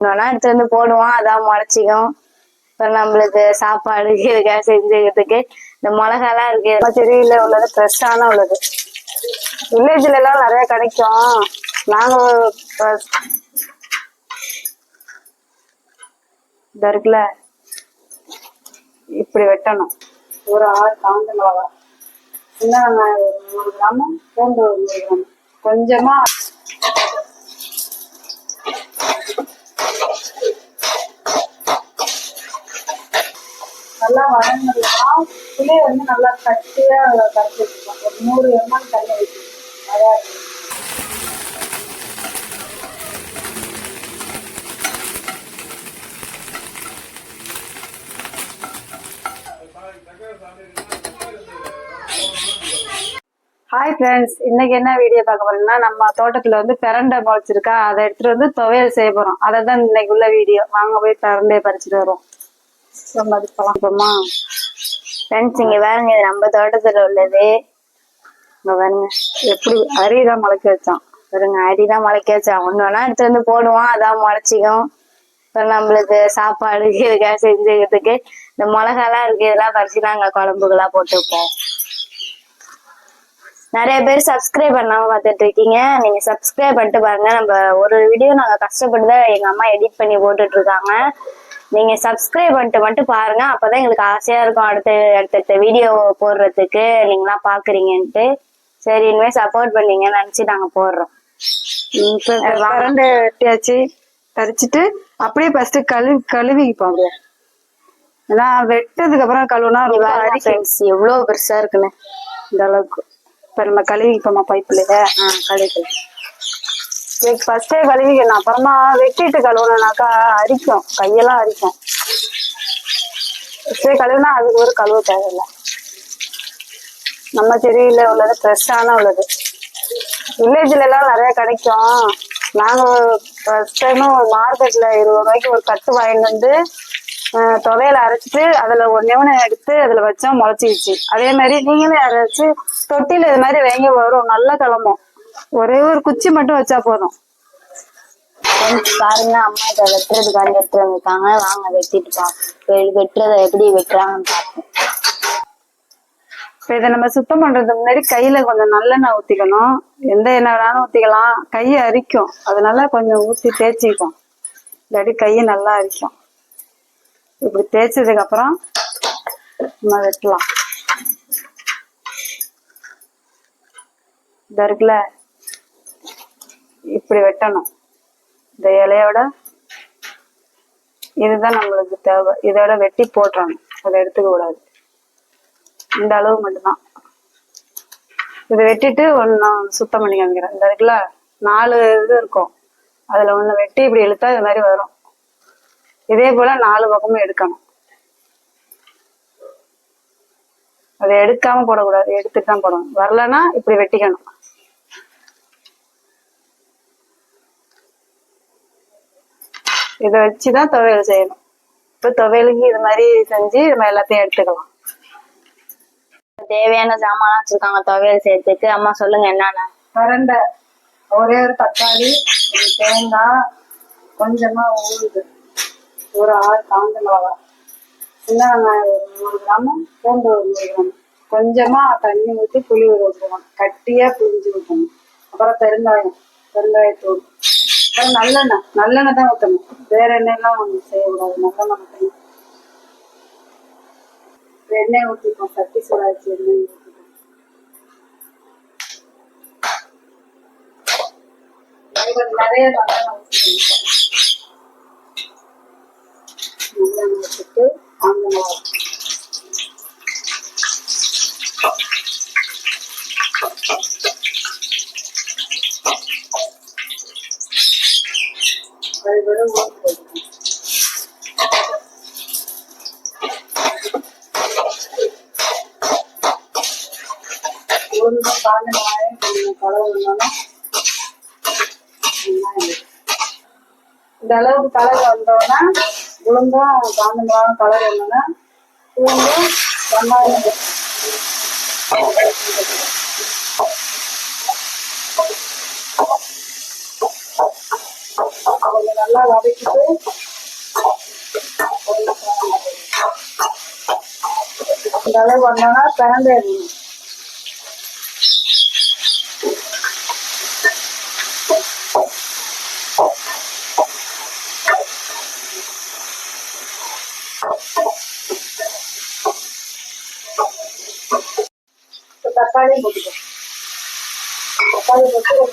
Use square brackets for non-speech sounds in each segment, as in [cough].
இன்னொன்னா எடுத்து வந்து போடுவோம். அதான் முளைச்சிக்கும். அப்புறம் நம்மளுக்கு சாப்பாடு [laughs] இதுக்காக செஞ்சுக்கிறதுக்கு? இந்த மிளகாலாம் இருக்கு. தெரியல உள்ளது ஃப்ரெஷ்ஷான உள்ளது. வில்லேஜ்ல எல்லாம் நிறைய கிடைக்கும். நாங்க இந்த இருக்குல்ல. இப்படி வெட்டணும். ஒரு ஆறு காஞ்ச மிளகா. சின்ன வெங்காயம் ஒரு மூணு கிராமம் பூண்டு ஒரு மூணு கிராமம். கொஞ்சமா நல்லா வதங்கினா புளியை வந்து நல்லா கட்டியா கரைச்சி வச்சுக்கணும் ஒரு நூறு எம்எல் தண்ணி வைக்கணும் அதான் இருக்கும். ஹாய் ஃப்ரெண்ட்ஸ் இன்னைக்கு என்ன வீடியோ பார்க்க போறீங்கன்னா நம்ம தோட்டத்துல வந்து பிரண்டை முளைச்சிருக்கா. அதை எடுத்துட்டு வந்து துவையல் செய்ய போறோம். அதை தான் இன்னைக்கு உள்ள வீடியோ வாங்க போய் பிரண்டையை பறிச்சுட்டு வரோம் ரொம்ப ஃப்ரெண்ட்ஸ் இங்க பாருங்க இது நம்ம தோட்டத்துல உள்ளது. இங்க பாருங்க எப்படி அரிதான் முளைக்க வச்சான். பாருங்க அரிதான் முளைக்க வச்சோம் ஒண்ணு வேணா எடுத்து வந்து போடுவோம் அதான் முளைச்சிக்கும். அப்புறம் நம்மளுக்கு சாப்பாடு இதுக்காக செஞ்சுக்கிறதுக்கு இந்த மிளகாலாம் இருக்கு இதெல்லாம் பறிச்சு நாங்க குழம்புகளா போட்டுப்போம். நிறைய பேர் சப்ஸ்கிரைப் பண்ணாம பார்த்துட்டு இருக்கீங்க. நீங்க சப்ஸ்கிரைப் பண்ணிட்டு பாருங்க. நம்ம ஒரு வீடியோ நாங்க கஷ்டப்பட்டு தான் எங்க அம்மா எடிட் பண்ணி போட்டுட்டு இருக்காங்க. நீங்க சப்ஸ்கிரைப் பண்ணிட்டு மட்டும் பாருங்க. அப்பதான் எங்களுக்கு ஆசையா இருக்கும் அடுத்த அடுத்தடுத்த வீடியோ போடுறதுக்கு. நீங்களாம் பாக்குறீங்கன்ட்டு. சரி இனிமே சப்போர்ட் பண்ணீங்கன்னு நினைச்சு நாங்க போடுறோம். பிரண்டை வெட்டியாச்சு பறிச்சுட்டு அப்படியே ஃபர்ஸ்ட் கழுவி கழுவிப்போம் அப்படியே. ஏன்னா வெட்டதுக்கு அப்புறம் கழுவுனா ரொம்ப ஃப்ரெண்ட்ஸ் எவ்வளவு பெருசா இருக்குன்னு. இந்த அளவுக்கு. இப்ப நம்ம கழுவிப்போமா பைப்புலயே ஆ கழிக்கலாம் ஃபர்ஸ்டே கழுவிக்கணும் அப்புறமா வெட்டிட்டு கழுவுனாக்கா அரிக்கும். கையெல்லாம் அரிக்கும். ஃபர்ஸ்டே கழுவுனா அதுக்கு ஒரு கழுவு தேவையில்லை. நம்ம தெரியல உள்ளது ஃப்ரெஷ்ஷான உள்ளது. வில்லேஜ்ல எல்லாம் நிறைய கிடைக்கும். நாங்க ஃபர்ஸ்ட் டைம் மார்க்கெட்ல இருபது ரூபாய்க்கு ஒரு கட்டு வாங்கிட்டு வந்து துவையில அரைச்சிட்டு அதுல ஒன்னே ஒன்று எடுத்து அதுல வச்சா முளைச்சிருச்சு. அதே மாதிரி நீங்களும் அரைச்சு தொட்டியில இது மாதிரி வைங்க வரும். நல்லா கிளம்பும். ஒரே ஒரு குச்சி மட்டும் வச்சா போதும். பாருங்க அம்மா இதை வெட்டுறதுக்காண்டி எடுத்து வந்திருக்காங்க வாங்க வெட்டிட்டு பார்ப்போம் வெட்டுறதை எப்படி வெட்டுறாங்கன்னு பார்ப்போம். இப்ப இதை நம்ம சுத்தம் பண்றதுக்கு முன்னாடி கையில கொஞ்சம் நல்லெண்ணெய் ஊத்திக்கணும். எந்த எண்ணெய் வேணாலும் ஊத்திக்கலாம். கையை அரிக்கும். அதனால கொஞ்சம் ஊத்தி தேய்ச்சிக்கும். இல்லாட்டி கையை நல்லா அரிக்கும். இப்படி தேய்ச்சதுக்கு அப்புறம் நம்ம வெட்டலாம். இருக்குல்ல? இப்படி வெட்டணும். இந்த இலையோட இதுதான் நம்மளுக்கு தேவை. இதோட வெட்டி போட்டுறணும். அதை எடுத்துக்க கூடாது. இந்த அளவு மட்டும்தான். இதை வெட்டிட்டு ஒன்று சுத்தம் பண்ணி காமிக்கிறேன். இந்த இருக்குல்ல நாலு இது இருக்கும். அதில் ஒன்று வெட்டி இப்படி இழுத்தா இது மாதிரி வரும். இதே போல நாலு பக்கமும் எடுக்கணும். அதை எடுக்காம போடக்கூடாது. எடுத்துட்டு தான் போடணும். வரலன்னா இப்படி வெட்டிக்கணும். இதை வச்சுதான் துவையல் செய்யணும். இப்போ துவையலுக்கு இது மாதிரி செஞ்சு நம்ம எல்லாத்தையும் எடுத்துக்கலாம். தேவையான சாமான் வச்சிருக்காங்க துவையல் செய்யறதுக்கு. அம்மா சொல்லுங்க என்னென்ன? பிரண்டை ஒரே ஒரு தக்காளி தேங்காய் கொஞ்சமா ஊறுது ஒரு ஆறு காஞ்ச மிளகா. சின்ன வெங்காயம் ஒரு நூறு கிராம் பூண்டு ஒரு நூறு கிராம். கொஞ்சமா தண்ணி ஊற்றி புளி ஒரு ஊற்றணும் கட்டியா புளிஞ்சு ஊற்றணும் அப்புறம் பெருங்காயம் பெருங்காயத்தூள். நல்லெண்ணெய். நல்லெண்ணெய் தான் ஊற்றணும் வேற எண்ணெயெல்லாம் ஒண்ணு செய்யக்கூடாது. நல்லெண்ணெய் மட்டும் எண்ணெய் ஊற்றிப்போம் சட்டி சூடாச்சு எண்ணெய் ஊற்றிப்போம் நிறைய நல்லெண்ணெய் ஊற்றிக்கணும் நல்லெண்ணெய் ஊற்றிட்டு காஞ்ச மிளகா அது கூட ஊற்றி போட்டுக்கணும் உளுந்து காஞ்ச மிளகாயும் கொஞ்சம் கலர் வந்தோன்னா இந்த அளவுக்கு கலர் வந்தோன்னா உளுந்தும் காஞ்ச மிளகாயும் கலர் வந்தோன்னா பூண்டும் வெங்காயம் கொஞ்சம் நல்லா வதக்கிட்டு இந்த அளவு வந்தோன்னா பிறந்து தக்காளி போட்டுக்கோ தக்காளி போட்டு ஒரு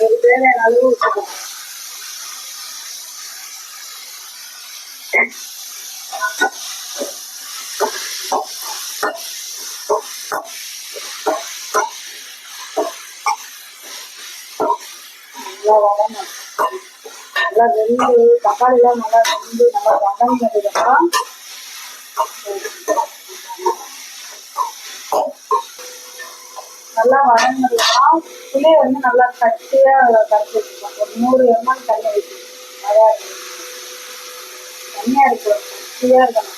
ஒரு தேவையான அளவு நல்லா வதங்கணும் நல்லா வெந்து நல்லா வெந்து நல்லா வதங்கினதுக்கப்புறம் நல்லா வதங்கினதுக்கப்புறம் புளியை வந்து நல்லா கட்டியா கரைச்சி வச்சுக்கலாம் ஒரு நூறு எம்எல் தண்ணி வைக்கணும் நல்லா இருக்கும் தண்ணியா இருக்கும் கட்டியா இருக்கணும்.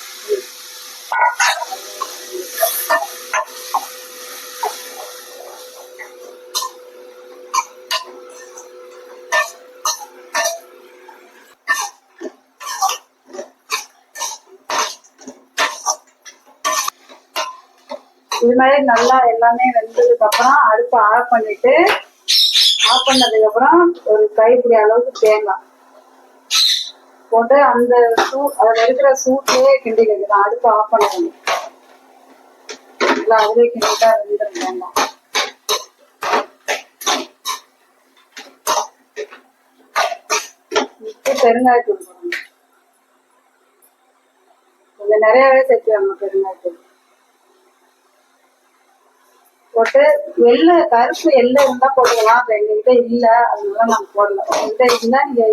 இது மாதிரி நல்லா எல்லாமே வெந்ததுக்கு அப்புறம் அடுப்பை ஆஃப் பண்ணிட்டு ஆஃப் பண்ணதுக்கு அப்புறம் ஒரு கைப்பிடி அளவுக்கு தேங்காய் போட்டு அந்த சூ அதுல இருக்கிற சூட்லயே கிண்டி வைக்கலாம் அடுப்பு ஆஃப் பண்ணணும். நல்லா அதுலயே கிண்டிட்டா வெந்துடும் தேங்காய். பெருங்காயத்தூள் போடணும். கொஞ்சம் நிறையவே சேர்த்துவாங்க பெருங்காயத்தூள். போட்டு எள்ளு கருப்பு எள்ளு இருந்தா போட்டுக்கலாம் எங்ககிட்ட இல்ல. அதனால நாங்க போடல. எங்ககிட்ட இருந்தா நீங்க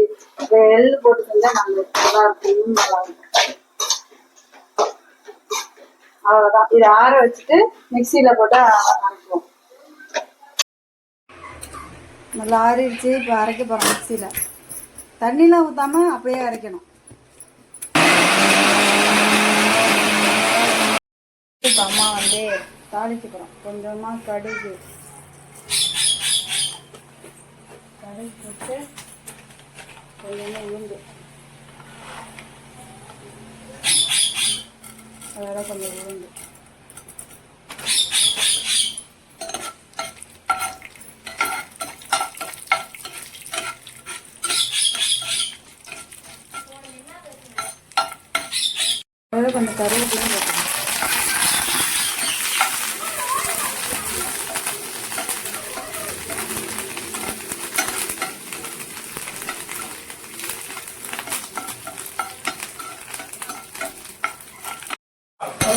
எள்ளு போட்டுக்கிட்டா நாங்க நல்லா இருக்கும் நல்லா இருக்கும் அவ்வளவுதான். இதை ஆற வச்சுட்டு மிக்சியில போட்டு அரைக்குவோம் நல்லா ஆறிடுச்சு. இப்போ அரைக்க போறோம் மிக்சியில. தண்ணிலாம் ஊத்தாம அப்படியே அரைக்கணும். அம்மா வந்து தாளிக்க போகிறோம் கொஞ்சமாக கடுகு. கடுகு போட்டு கொஞ்சமாக உளுந்து. அதோட கொஞ்சம் உளுந்து. அதோட கொஞ்சம் கருவேப்பிலையும்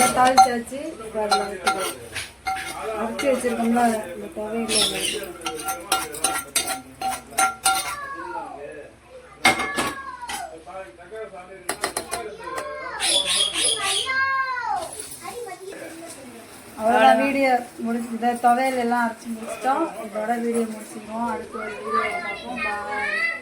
நல்லா எல்லாம் தாளிச்சாச்சு இப்போ அதில் ஊற்றிக்கலாம் அரைச்சி வச்சுருக்கோம்ல இந்த துவையில அதில் அவ்வளோதான் வீடியோ முடிச்சுட்டு இந்த துவையல் எல்லாம் அரைச்சி முடிச்சிட்டோம். இதோட வீடியோ முடிச்சிருக்கோம் அடுத்து ஒரு வீடியோ பார்ப்போம். பாய்